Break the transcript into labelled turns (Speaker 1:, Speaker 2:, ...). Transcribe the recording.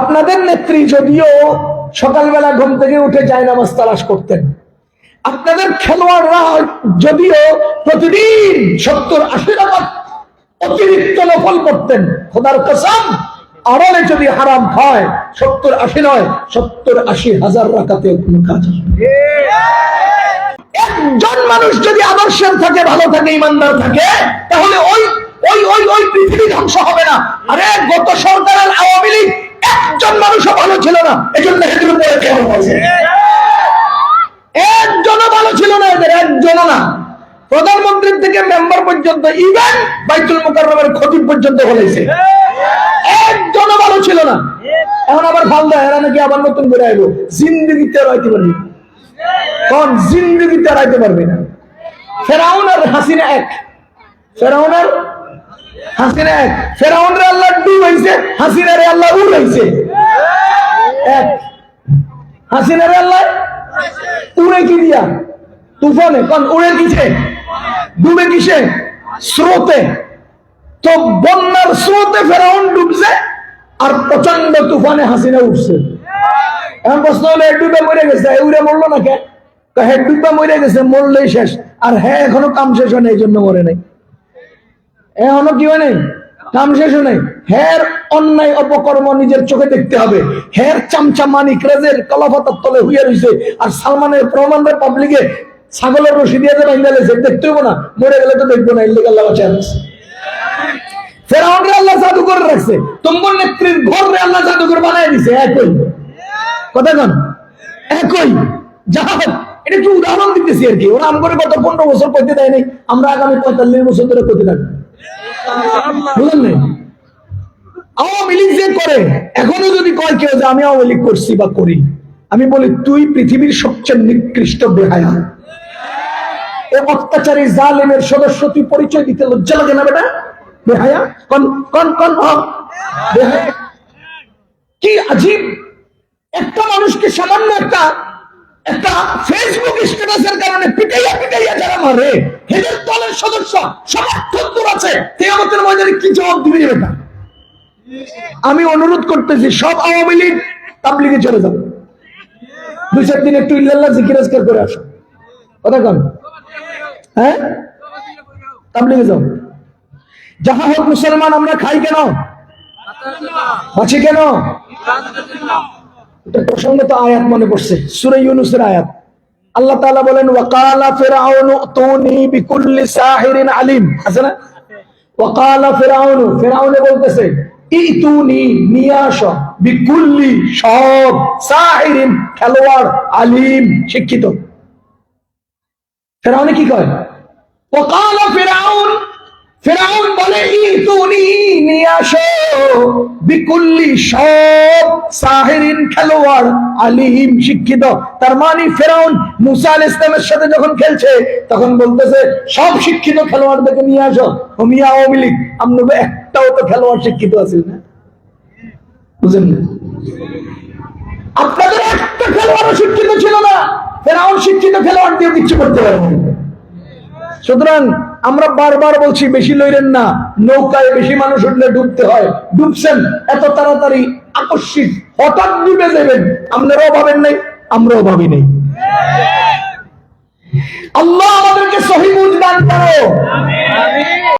Speaker 1: আপনাদের নেত্রী যদিও সকালবেলা ঘুম থেকে উঠে যায় নামাজ তালাশ করতেন। আপনাদের খেলোয়াড়রা যদিও প্রতিদিন সত্তর আশি রাখাত অতিরিক্ত নফল করতেন খোদার কসম, আড়ালে যদি হারাম খায় সত্তর, আশি নয়, সত্তর, আশি হাজার রাখাতে কোনো কাজ একজন মানুষ যদি আদর্শের থাকে, ভালো থাকে, ইমানদার থাকে, তাহলে ওই ওই ওই ওই পৃথিবী ধ্বংস হবে না। আরে, গত সরকারের আওয়ামী লীগ একজন মানুষও ভালো ছিল না। এজন্য হেঁটে পড়ে কেমন হয়েছে একজনও ভালো ছিল না এদের, একজনও না। প্রধানমন্ত্রীর থেকে মেম্বার পর্যন্ত ইভেন বাইতুল মুকাররমের খতিব পর্যন্ত বলেছে। একজনও ভালো ছিল না। এখন আবার ভালো দেয় এরা নাকি আবার নতুন করে আইবো। জিন্দিগিতে রাইতে পারবি। কোন, জিন্দিগিতে রাইতে পারবি না। ফেরাউন আর হাসিনা এক। ফেরাউন আর হাসিনা এক। ফেরাউনের আল্লাহ হাসিনারে আল্লাহ হয়েছে এক। হাসিনারে আল্লাহ উড়ে কি দিয়া। তুফানে, কারণ উড়ে কিসে? ডুবে কিসে? স্রোতে। তো বন্যার স্রোতে ফেরাউন ডুবছে আর প্রচণ্ড তুফানে হাসিনা উঠছে এখন প্রশ্ন হলো ডুবে মরে গেছে? উড়ে মরলো না কে? তো হে ডুবে মরে গেছে, মরলেই শেষ। আর হ্যাঁ এখনও কাম শেষ হয় না এই জন্য মরে নাই। এখনও কি হয় নাই? কাম শেষ নাই হের অন্যায় অপকর্ম নিজের চোখে দেখতে হবে। হের চামচা মানিক রেজের কলাপাতার তলে হুইয়া রয়েছে আর সালমানের প্রমাণের পাবলিকে ছাগলের রশি দিয়ে যে দেখতে হব না। মরে গেলে তো দেখব না ইল্লিগাল লাগা চান্স ফেরাউনরে আল্লাহ জাদুকর রাখছে। তোমার নেত্রীর ঘর আল্লাহ জাদুকর বানায় দিছে। একই। কথা কন। একই। যা এটা কি উদাহরণ দিতেছি আর কি? ওরা করে পনেরো বছর করতে আমরা আগামী পঁয়তাল্লিশ বছর ধরে করতে থাকব। আওয়ামী লীগ যে করে, এখনও যদি কয় কেউ যে আমি আওয়ামী লীগ করছি বা করি, আমি বলি, তুই পৃথিবীর সবচেয়ে নিকৃষ্ট বেহায়া। এ অত্যাচারী, জালেমের সদস্য, তুই পরিচয় দিতে লজ্জা লাগে না বেটা? বেহায়া? কন কন কন কি আজীব? একটা মানুষকে সামান্য একটা একটা ফেসবুক স্ট্যাটাসের কারণে পিটাইয়া পিটাইয়া যারা মারে হেদের দলের সদস্য সমর্থন তোর আছে। তেয়ামতের ময়দানে কি জবাব দিবি বেটা? আমি অনুরোধ করতেছি, সব আওয়ামী লীগ তাবলিগে চলে যাবে। দুই চার দিন একটু ইল্লাল্লাহ জিকির আজকার করে আসো। কথা কন? হ্যাঁ? তাবলিগে যাও। যাহা হোক মুসলমান, আমরা খাই কেন? বাঁচি কেন? আয়াত মনে পড়ছে, সূরা ইউনূসের আয়াত। আল্লাহ বলেন, ওয়াকালা তুনি বিকুল্লি সাহিরিন আলিম। আছে না? ওয়াকালা বলতেছে, ইতুনি বিকুল্লি সব সাহিরিন, খেলোয়াড়, আলিম, শিক্ষিত। ফেরাউনে কি কয়? ওকালা ফেরাউন ফেরাউন বলে, ইতুনি, নিয়ে বিকুল্লি সব সাহেরিন খেলোয়াড় আলিম শিক্ষিত। তার মানে ফেরাউন মুসা আল ইসলামের সাথে যখন খেলছে, তখন বলতেছে, সব শিক্ষিত খেলোয়াড়দেরকে নিয়ে আসো। হোমিয়া আওয়ামী লীগ একটাও তো খেলোয়াড় শিক্ষিত আছে না। আপনাদের একটা খেলোয়াড় শিক্ষিত ছিল না। ফেরাউন শিক্ষিত খেলোয়াড় দিয়ে কিচ্ছু করতে পারব। সুতরাং আমরা বারবার বলছি, বেশি লইলেন না। নৌকায় বেশি মানুষ উঠলে ডুবতে হয়। ডুবছেন, এত তাড়াতাড়ি আকস্মিক হঠাৎ ডুবে দেবেন আপনারাও ভাবেন নাই, আমরাও ভাবি নেই। আল্লাহ আমাদেরকে সহি দান করো।